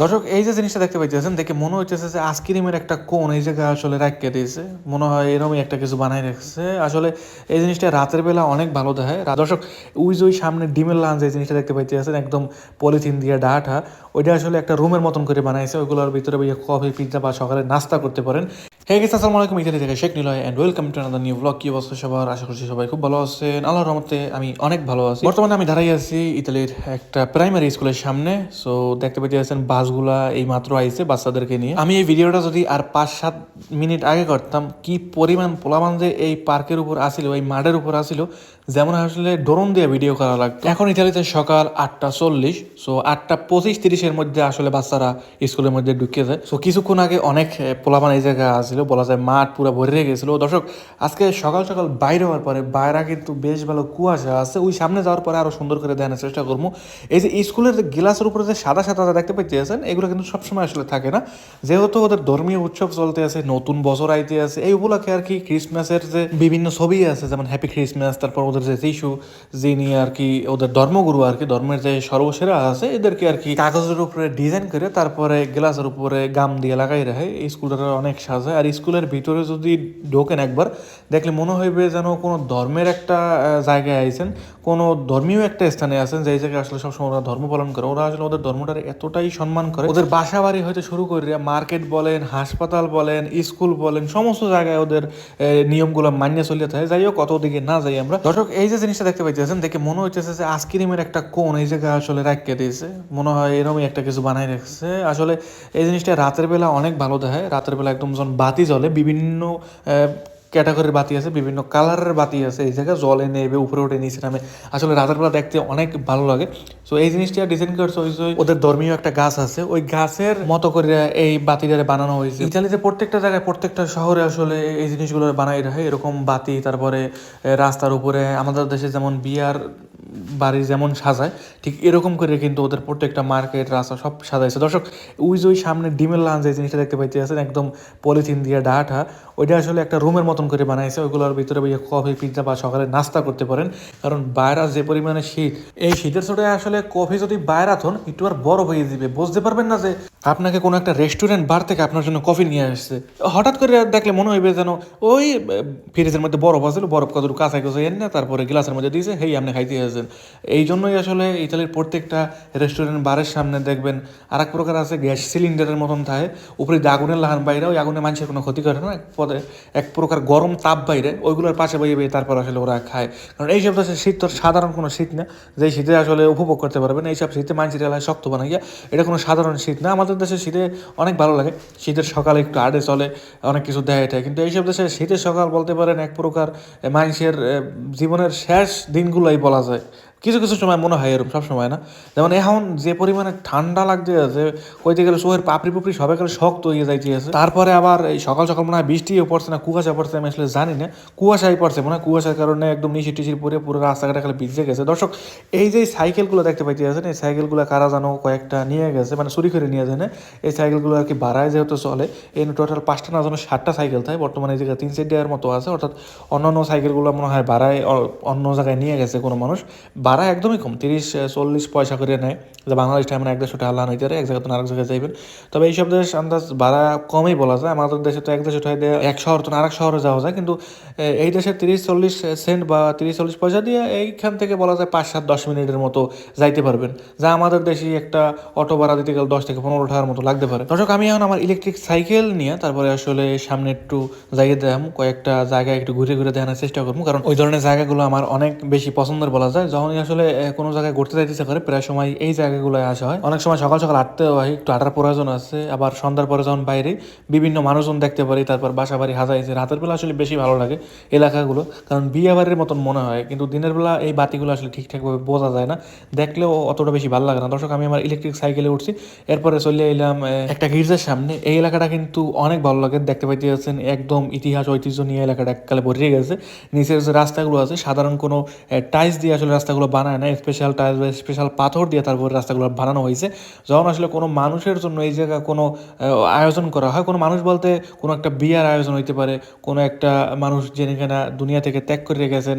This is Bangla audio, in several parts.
দর্শক, এই যে জিনিসটা দেখতে পাইতেছেন, দেখে মনে হচ্ছে যে আইসক্রিমের একটা কোন এই জায়গায় আসলে রাখিয়ে দিয়েছে। মনে হয় এরকমই একটা কিছু বানাই রেখেছে। আসলে এই জিনিসটা রাতের বেলা অনেক ভালো দেখায়। দর্শক উইজ ওই সামনে ডিমের লাঞ্চ এই জিনিসটা দেখতে পাইতেছেন, একদম পলিথিন দিয়ে ডাটা। ওইটা আসলে একটা রুমের মতন করে বানাইছে। ওইগুলোর ভিতরে কফি পিৎজা বা সকালে নাস্তা করতে পারেন। হে গেছে আসসালামু আলাইকুম ইতালি থেকে Sheikh Niloy and welcome to another new blog কি অবস্থা সবার? আশা করছি সবাই খুব ভালো আছেন। আল্লাহর রহমতে আমি অনেক ভালো আছি। বর্তমানে আমি দাঁড়াই আছি ইতালির একটা প্রাইমারি স্কুলের সামনে। সো দেখতে পেতে আছেন বাসগুলা এই মাত্র আইছে বাচ্চাদেরকে নিয়ে। আমি এই ভিডিওটা যদি আর পাঁচ সাত মিনিট আগে করতাম কি পরিমাণ পোলাবান যে এই পার্কের উপর আসিল এই মাঠের উপর আসিল যেমন আসলে ড্রোন দিয়ে ভিডিও করা লাগতো। এখন ইতালিতে সকাল আটটা চল্লিশ সো আটটা পঁচিশ তিরিশের মধ্যে আসলে বাচ্চারা স্কুলের মধ্যে ঢুকে যায়। সো কিছুক্ষণ আগে অনেক আহ, পোলাপান এই জায়গায় আসছিল বলা যায় মাঠ পুরো ভরে গেছিল। দর্শক, আজকে সকাল সকাল বাইরে হওয়ার পরে বাইরে কিন্তু বেশ ভালো কুয়াশা আছে। ওই সামনে যাওয়ার পরে আরও সুন্দর করে দেখানোর চেষ্টা করব। এই যে স্কুলের যে গ্লাসের উপরে যে সাদা সাদা দেখতে পাইতেছেন, এগুলো কিন্তু সবসময় আসলে থাকে না। যেহেতু ওদের ধর্মীয় উৎসব চলতে আছে, নতুন বছর আইতে আছে, এই উপলক্ষে আর কি ক্রিসমাসের যে বিভিন্ন ছবি আছে, যেমন হ্যাপি ক্রিসমাস তারপর ওদের যে যিশু, যিনি আর কি ওদের ধর্মগুরু আর কি, ধর্মের যে সর্বসেরা আছে, এদেরকে আর কি কাগজের উপরে ডিজাইন করে তারপরে গ্লাসের উপরে গাম দিয়ে লাগাই রাখে এই স্কুলটা অনেক সাজায় আর স্কুলের ভিতরে যদি ঢোকেন একবার, দেখলে মনে হইবে যেন কোনো ধর্মের একটা জায়গায় আইছেন, কোনো ধর্মীয় একটা স্থানে আছেন, যে জায়গায় আসলে সবসময় ওরা ধর্ম পালন করে। ওরা আসলে ওদের ধর্মটার এতটাই সম্মান করে। ওদের বাসা বাড়ি হয়তো শুরু করে মার্কেট বলেন, হাসপাতাল বলেন, স্কুল বলেন, সমস্ত জায়গায় ওদের নিয়মগুলো মানিয়ে চলিয়ে থাকে। যাই হোক কত দিকে না যাই আমরা। দর্শক, এই যে জিনিসটা দেখতে পাইতেছেন, দেখে মনে হইতেছে যে আইসক্রিমের একটা কোন এই জায়গায় আসলে রাখিয়ে দিয়েছে। মনে হয় এরকমই একটা কিছু বানাই রাখছে। আসলে এই জিনিসটা রাতের বেলা অনেক ভালো দেখায়। রাতের বেলা একদম যখন বাতি জ্বলে, বিভিন্ন ক্যাটাগরির বাতি আছে, বিভিন্ন কালারের বাতি আছে, এই জায়গায় জলে নেবে, উপরে উঠে, নিচে নামে। আসলে রাতের বেলা দেখতে অনেক ভালো লাগে। সো এই জিনিসটা ডিজাইন করছে ওই ওদের ধর্মীয় একটা গাছ আছে। ওই গাছের মতো করে এই বাতিটারে বানানো হয়েছে। ইতালিতে প্রত্যেকটা জায়গায়, প্রত্যেকটা শহরে আসলে এই জিনিসগুলো বানাই রাখে। এরকম বাতি, তারপরে রাস্তার উপরে, আমাদের দেশে যেমন বিয়ার বাড়ি যেমন সাজায়, ঠিক এরকম করে কিন্তু ওদের প্রত্যেকটা মার্কেট রাস্তা সব সাজাইছে। দর্শক, ওই যে ওই সামনে ডিমের লাঞ্চ এই জিনিসটা দেখতে পাইতে আছেন, একদম পলিথিন দিয়ে ডাটা। ওইটা আসলে একটা রুমের মতন করে বানাইছে, ওইগুলোর ভিতরে কফি পিৎজা বা সকালে নাস্তা করতে পারেন। কারণ বাইরা যে পরিমাণে শীত, এই শীতের ছোটে আসলে কফি যদি বাইরা থন একটু আর বড় হয়ে দিবে বুঝতে পারবেন না যে আপনাকে কোনো একটা রেস্টুরেন্ট বার থেকে আপনার জন্য কফি নিয়ে আসছে। হঠাৎ করে দেখলে মনে হইবে যেন ওই ফ্রিজের মধ্যে বরফ আছে, বরফ কতটুকু কাঁচা কাছে এনে তারপরে গ্লাসের মধ্যে দিয়েছে হেই, আপনি খাইতে আসেন এই জন্যই আসলে ইতালির প্রত্যেকটা রেস্টুরেন্ট বারের সামনে দেখবেন আর এক প্রকার আছে গ্যাস সিলিন্ডারের মতন থাকে। উপরে দিয়ে আগুনের লাহান বাইরে, ওই আগুনে মানুষের কোনো ক্ষতি করে না। পদে এক প্রকার গরম তাপ বাইরে, ওইগুলোর পাশে বাইরে বাইরে তারপর আসলে ওরা খায়। কারণ এইসব দেশে শীত তো সাধারণ কোনো শীত না। যে শীতে আসলে উপভোগ করতে পারবেন এইসব শীতে মানুষের এলাকায় শক্ত বানাইয়া এটা কোনো সাধারণ শীত না। আমাদের দেশে শীতে অনেক ভালো লাগে। শীতের সকালে একটু আড়ে চলে, অনেক কিছু দেয় এটা কিন্তু এইসব দেশে শীতের সকাল বলতে পারেন এক প্রকার মানুষের জীবনের শেষ দিনগুলোই বলা যায়। কিছু কিছু সময় মনে হয় এরকম, সব সময় না? যেমন এখন যে পরিমাণে ঠান্ডা লাগতে আছে কইতে গেলে সোহের পাপড়ি পুপড়ি সবাই গেলে শক্ত হয়ে যাইতে আছে। তারপরে আবার এই সকাল সকাল মনে হয় বৃষ্টিও পড়ছে না কুয়াশা পড়ছে, আমি আসলে জানি না। কুয়াশাই পড়ছে, মনে হয় কুয়াশার কারণে একদম নিশি টিচির পরে পুরো রাস্তাঘাটে খালি ভিজে গেছে। দর্শক, এই যে সাইকেলগুলো দেখতে পাইতে আছেন, এই সাইকেলগুলো কারা জানো কয়েকটা নিয়ে গেছে মানে চুরি করে নিয়ে যায়, এই সাইকেলগুলো আর কি ভাড়ায় যেহেতু চলে, এই টোটাল পাঁচটা না যেন ষাটটা সাইকেল থাকে বর্তমানে এই জায়গায় তিন চার দেওয়ার মতো আছে, অর্থাৎ অন্যান্য সাইকেলগুলো মনে হয় ভাড়ায় অন্য জায়গায় নিয়ে গেছে কোনো মানুষ ভাড়া একদমই কম, তিরিশ চল্লিশ পয়সা করে নেয়। যে বাংলাদেশ টাইমে এক দেড়শো টাকা লান হইতে এক জায়গা থেকে আরেক জায়গায় যাইবেন। তবে এইসব দেশ আন্দাজ ভাড়া কমই বলা যায়। আমাদের দেশে তো এক দেশে ঠাই দিয়ে এক শহর তো আরেক শহরে যাওয়া যায়। কিন্তু এই দেশে তিরিশ, চল্লিশ সেন্ট বা তিরিশ, চল্লিশ পয়সা দিয়ে এইখান থেকে বলা যায় পাঁচ, সাত, দশ মিনিটের মতো যাইতে পারবেন। যা আমাদের দেশে একটা অটো ভাড়া দিতে গেলে দশ থেকে পনেরো টাকার মতো লাগতে পারে। দর্শক, আমি এখন আমার ইলেকট্রিক সাইকেল নিয়ে তারপরে আসলে সামনে একটু জায়গা দেখাম, কয়েকটা জায়গায় একটু ঘুরে ঘুরে দেখানোর চেষ্টা করব কারণ ওই ধরনের জায়গাগুলো আমার অনেক বেশি পছন্দের বলা যায়। যখনই আসলে কোনো জায়গায় ঘুরতে যাইতে করে, প্রায় সময় এই জায়গাগুলোয় আসা হয়। অনেক সময় সকাল সকাল হাঁটতে হয়, একটু হাঁটার প্রয়োজন আছে, আবার সন্ধ্যার পরে যখন বাইরে, বিভিন্ন মানুষজন দেখতে পারি, তারপর বাসা বাড়ি হাজাইছে। রাতের বেলা আসলে বেশি ভালো লাগে এলাকাগুলো, কারণ বিয়ে বাড়ির মতন মনে হয়, কিন্তু দিনের বেলা এই বাতিগুলো আসলে ঠিকঠাকভাবে বোঝা যায় না। দেখলেও অতটা বেশি ভালো লাগে না। দর্শক, আমি আমার ইলেকট্রিক সাইকেলে উঠছি, এরপরে চলে এলাম একটা গির্জার সামনে। এই এলাকাটা কিন্তু অনেক ভালো লাগে, দেখতে পাইতে যাচ্ছেন একদম ইতিহাস ঐতিহ্য নিয়ে এলাকাটা এককালে ভরিয়ে গেছে। নিচের যে রাস্তাগুলো আছে, সাধারণ কোনো টাইলস দিয়ে আসলে রাস্তাগুলো বানায় না স্পেশাল টাইলস বা স্পেশাল পাথর দিয়ে তারপর রাস্তাগুলো বানানো হয়েছে। যখন আসলে কোনো মানুষের জন্য এই জায়গা কোনো আয়োজন করা হয়, কোনো মানুষ বলতে কোনো একটা বিয়ার আয়োজন হইতে পারে, কোনো একটা মানুষ যিনি কিনা দুনিয়া থেকে ত্যাগ করে রেখেছেন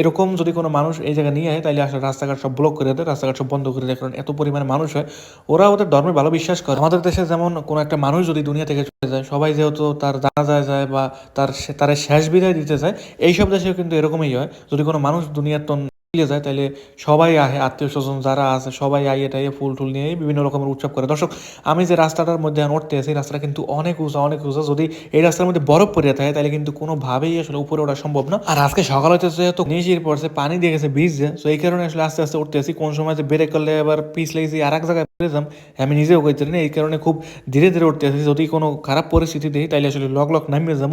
এরকম যদি কোনো মানুষ এই জায়গা নিয়ে আসে তাহলে আসলে রাস্তাঘাট সব ব্লক করে দেয়, রাস্তাঘাট সব বন্ধ করে দেয়, কারণ এত পরিমাণে মানুষ হয়, ওরা ওদের ধর্মে ভালো বিশ্বাস করে। আমাদের দেশে যেমন কোনো একটা মানুষ যদি দুনিয়া থেকে চলে যায়, সবাই যেহেতু তার জানাজায় যায় বা তার তার শেষ বিদায় দিতে যায় এইসব দেশেও কিন্তু এরকমই হয়। যদি কোনো মানুষ দুনিয়ার তন যায় তাহলে সবাই আহে আত্মীয় স্বজন যারা আছে, সবাই আইয়ে টাইয়ে ফুল টুল নিয়ে বিভিন্ন রকমের উৎসব করে। দর্শক, আমি যে রাস্তাটার মধ্যে উঠতে আছি রাস্তাটা কিন্তু অনেক উঁচা অনেক উঁচা। যদি এই রাস্তার মধ্যে বরফ পড়ে থাকে তাহলে কিন্তু কোনোভাবেই আসলে উপরে ওঠা সম্ভব না। আর আজকে সকাল হইতে যেহেতু নিচের পড়ছে পানি দিয়ে গেছে বীজ তো এই কারণে আসলে আস্তে আস্তে উঠতে আছি কোন সময় যে ব্রেক করলে আবার পিছ লেগেছি আর এক জায়গায় পড়ে যাম, আমি নিজেও কইতে না। এই কারণে খুব ধীরে ধীরে উঠতে আছি যদি কোনো খারাপ পরিস্থিতি দেখি তাহলে আসলে লক লক নামিয়ে যাব।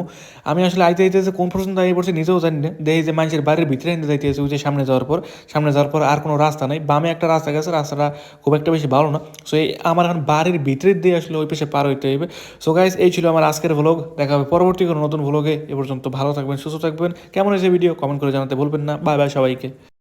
আমি আসলে আইতে আইতে কোন পর্যন্ত আই পড়ছি, নিজেও জানি না। দেখি যে মানুষের বাড়ির ভিতরে যাইতে ওই যে সামনে যাওয়ার পর, সামনে যাওয়ার পর আর কোনো রাস্তা নাই। বামে একটা রাস্তা গেছে, রাস্তাটা খুব একটা বেশি ভালো না। সো এই আমার এখন বাড়ির ভিতরের দিয়ে আসলে ওই পেশে পার হইতে হইবে। সো গাইজ এই ছিল আমার আজকের ভ্লগ দেখা হবে পরবর্তী কোনো নতুন ভ্লগে এ। পর্যন্ত ভালো থাকবেন, সুস্থ থাকবেন। কেমন হয়েছে ভিডিও কমেন্ট করে জানাতে বলবেন না। বাই বাই সবাইকে।